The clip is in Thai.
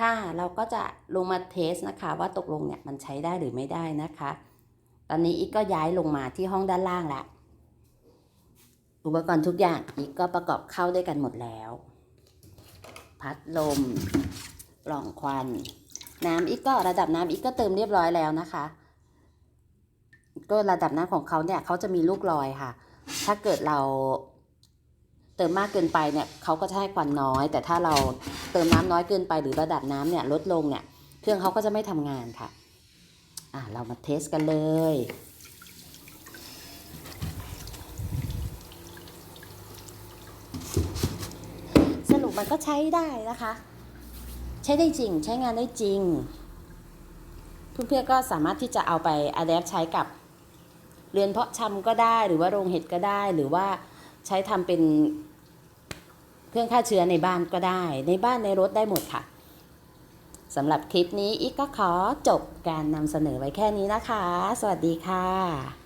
ค่ะเราก็จะลงมาเทสนะคะ ว่าตกลงเนี่ยมันใช้ได้หรือไม่ได้นะคะ ตอนนี้อีกก็ย้ายลงมาที่ห้องด้านล่างแล้วอุปกรณ์ทุกอย่างอีกก็ประกอบเข้าด้วยกันหมดแล้ว พัดลมปล่องควัน น้ำอีกก็ระดับน้ำอีกก็เติมเรียบร้อยแล้วนะคะ ก็ระดับน้ำของเขาเนี่ยเขาจะมีลูกลอยค่ะ ถ้าเกิดเราเติมมากเกินไปเนี่ยเขาก็จะให้ควันน้อย แต่ถ้าเรา เติมน้ำน้อยเกินไปหรือระดับน้ำเนี่ยลดลงเนี่ยเครื่องเขาก็จะไม่ทำงานค่ะอะ เรามาเทสกันเลย สรุปมันก็ใช้ได้นะคะ ใช้ได้จริงใช้งานได้จริง เพื่อนๆก็สามารถที่จะเอาไปอัดแอปใช้กับเรือนเพาะชำก็ได้หรือว่าโรงเห็ดก็ได้หรือว่าใช้ทำเป็น เครื่องฆ่าเชื้อในบ้านก็ได้ ในบ้านในรถได้หมดค่ะสำหรับคลิปนี้อีกก็ขอจบการนำเสนอไว้แค่นี้นะคะ สวัสดีค่ะ